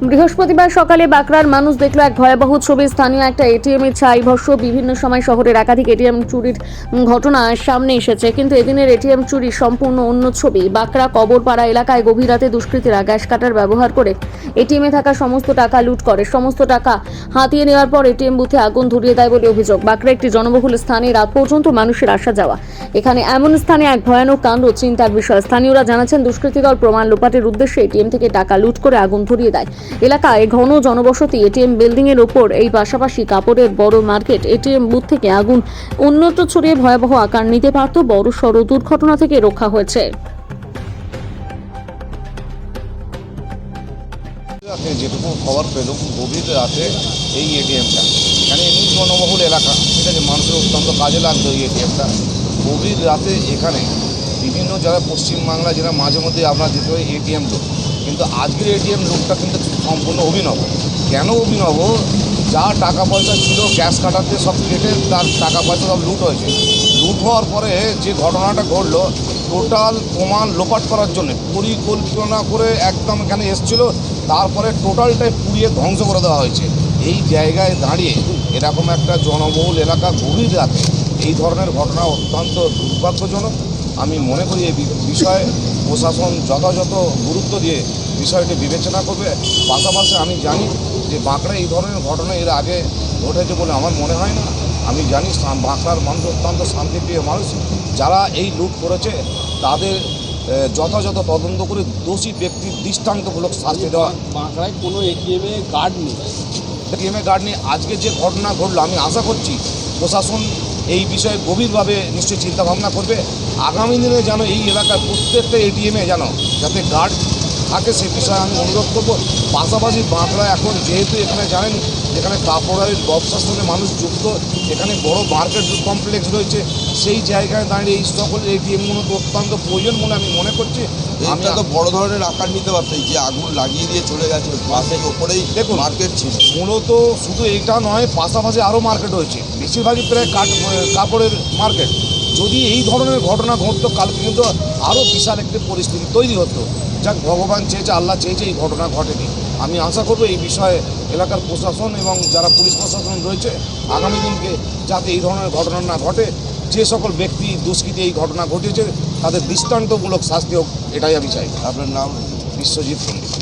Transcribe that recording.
বৃহস্পতিবার সকালে বাঁকড়ার মানুষ দেখল এক ভয়াবহ ছবি। স্থানীয় একটা এটিএম এর ছাই ভস্য বিভিন্ন সময় শহরের একাধিক এটিএম চুরির ঘটনা সামনে এসেছে, কিন্তু এদিনের এটিএম চুরি সম্পূর্ণ অন্য ছবি। বাঁকড়া কবরপাড়া এলাকায় গভীর রাতে দুষ্কৃতীরা গ্যাস কাটার ব্যবহার করে এটিএমে থাকা সমস্ত টাকা লুট করে। সমস্ত টাকা হাতিয়ে নেওয়ার পর এটিএম বুথে আগুন ধরিয়ে দেয় বলে অভিযোগ। বাঁকড়া একটি জনবহুল স্থানে রাত পর্যন্ত মানুষের আসা যাওয়া। এখানে এমন স্থানে এক ভয়ানক কাণ্ড চিন্তার বিষয়। স্থানীয়রা জানাচ্ছেন দুষ্কৃতী দল প্রমাণ লোপাটের উদ্দেশ্যে এটিএম থেকে টাকা লুট করে আগুন ধরিয়ে দেয়। এলাকায় ঘন জনবসতি এটিএম বিল্ডিং এর ওপর। এই পাশাপাশি কাপড়ের বড় মার্কেট এটিএম বুথ থেকে আগুন অন্যত্র ছড়িয়ে ভয়াবহ আকার নিতে পারত বড় সড় দুর্ঘটনা থেকে রক্ষা হয়েছে। রাতে যেটুকু খবর পেলাম গভীর রাতে এই এটিএমটা এখানে এমনি জনবহুল এলাকা, ঠিক আছে? মানুষের অত্যন্ত কাজে লাগতো এই এটিএমটা গভীর রাতে এখানে বিভিন্ন যারা পশ্চিমবাংলা যারা মাঝে মধ্যে আপনার যেতে হয় এটিএম লোক কিন্তু আজকের এটিএম লোকটা কিন্তু সম্পূর্ণ অভিনব। কেন অভিনব? যা টাকা পয়সা ছিল, গ্যাস কাটাতে সব কেটে তার টাকা পয়সা সব লুট হয়েছে। লুট হওয়ার পরে যে ঘটনাটা ঘটলো, টোটাল প্রমাণ লোপাট করার জন্য, পরিকল্পনা করে একদম এখানে এসছিল, তারপরে টোটালটাই পুড়িয়ে ধ্বংস করে দেওয়া হয়েছে। এই জায়গায় দাঁড়িয়ে এরকম একটা জনবহুল এলাকা গভীর রাতে এই ধরনের ঘটনা অত্যন্ত দুর্ভাগ্যজনক। আমি মনে করি এই বিষয়ে প্রশাসন যথাযথ গুরুত্ব দিয়ে বিষয়টি বিবেচনা করবে। পাশাপাশি আমি জানি যে বাঁকড়া এই ধরনের ঘটনা এর আগে ঘটেছে বলে আমার মনে হয় না। আমি জানি বাঁকড়ার মানুষ অত্যন্ত শান্তিপ্রিয় মানুষ। যারা এই লুট করেছে তাদের যথাযথ তদন্ত করে দোষী ব্যক্তির দৃষ্টান্তমূলক শাস্তি দেওয়া। বাঁকড়ায় কোনো এটিএমে গার্ড নেই। এটিএমএ গার্ড নেই। আজকে যে ঘটনা ঘটলো আমি আশা করছি প্রশাসন এই বিষয়ে গভীরভাবে নিশ্চয়ই চিন্তাভাবনা করবে। আগামী দিনে যেন এই এলাকার প্রত্যেকটা এটিএমে যেন যাতে গার্ড থাকে সে বিষয়ে আমি অনুরোধ করব। পাশাপাশি বাঁকড়া এখন যেহেতু এখানে জানেন যেখানে কাপড়ের ব্যবসার সঙ্গে মানুষ যুক্ত এখানে বড় মার্কেট কমপ্লেক্স রয়েছে সেই জায়গায় দাঁড়িয়ে এই সকল এটিএমগুলো তো অত্যন্ত প্রয়োজন বলে আমি মনে করছি। আমি তো বড় ধরনের আকার নিতে পারতো এই যে আগুন লাগিয়ে দিয়ে চলে গেছে বাসের ওপরেই দেখুন। মার্কেট ছিল। মূলত শুধু এইটা নয় পাশাপাশি আরও মার্কেট রয়েছে। বেশিরভাগই প্রায় কাঠ কাপড়ের মার্কেট। যদি এই ধরনের ঘটনা ঘটতো কালকে কিন্তু আরও বিশাল একটি পরিস্থিতি তৈরি হতো। যাক ভগবান চেয়েছে আল্লাহ চেয়েছে এই ঘটনা ঘটেনি। আমি আশা করব এই বিষয়ে এলাকার প্রশাসন এবং যারা পুলিশ প্রশাসন রয়েছে আগামী দিনকে যাতে এই ধরনের ঘটনা না ঘটে যে সকল ব্যক্তি দুষ্কৃতি এই ঘটনা ঘটেছে তাদের দৃষ্টান্তমূলক শাস্তি হোক এটাই আমি চাই। আপনার নাম? বিশ্বজিৎ পণ্ডিত